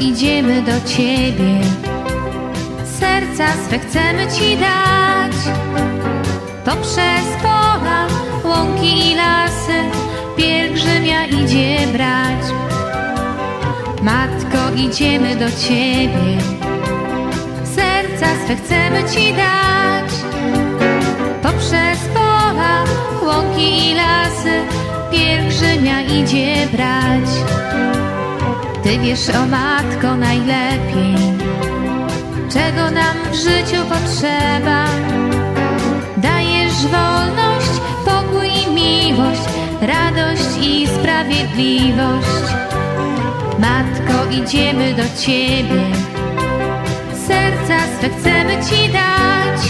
idziemy do Ciebie, serca swe chcemy Ci dać. Poprzez pola, łąki i lasy, pielgrzymia idzie brać. Matko, idziemy do Ciebie, serca swe chcemy Ci dać. Poprzez pola, łąki i lasy, pielgrzymia idzie brać. Wiesz, o matko, najlepiej, czego nam w życiu potrzeba. Dajesz wolność, pokój i miłość, radość i sprawiedliwość. Matko, idziemy do Ciebie, serca swe chcemy Ci dać.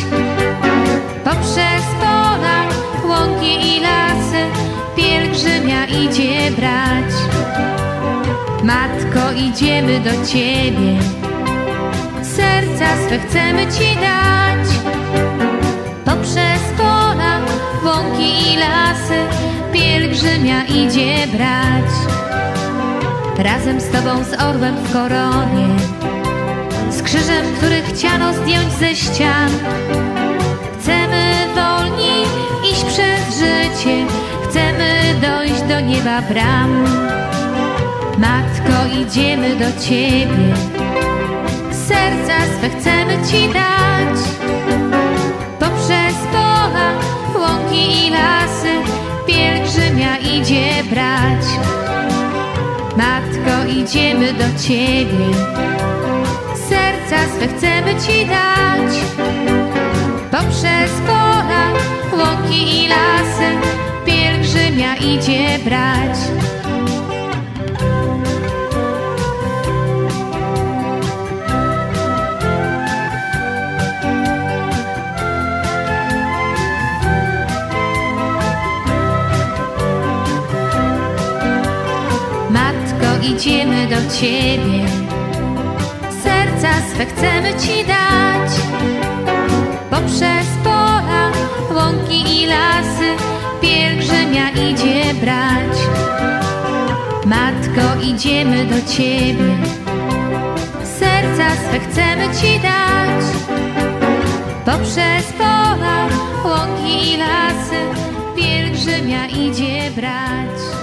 Poprzez pola, łąki i lasy, pielgrzymia idzie brać. Idziemy do Ciebie, serca swe chcemy Ci dać. Poprzez pola, łąki i lasy, pielgrzymia idzie brać. Razem z Tobą z orłem w koronie, z krzyżem, który chciano zdjąć ze ścian. Chcemy wolni iść przez życie, chcemy dojść do nieba bram. Matko, idziemy do Ciebie, serca swe chcemy Ci dać. Poprzez pola, łąki i lasy, pielgrzymia idzie brać. Matko, idziemy do Ciebie, serca swe chcemy Ci dać. Poprzez pola, łąki i lasy, do Ciebie, serca swe chcemy Ci dać. Poprzez pola, łąki i lasy, pielgrzymia idzie brać. Matko, idziemy do Ciebie, serca swe chcemy Ci dać. Poprzez pola, łąki i lasy, pielgrzymia idzie brać.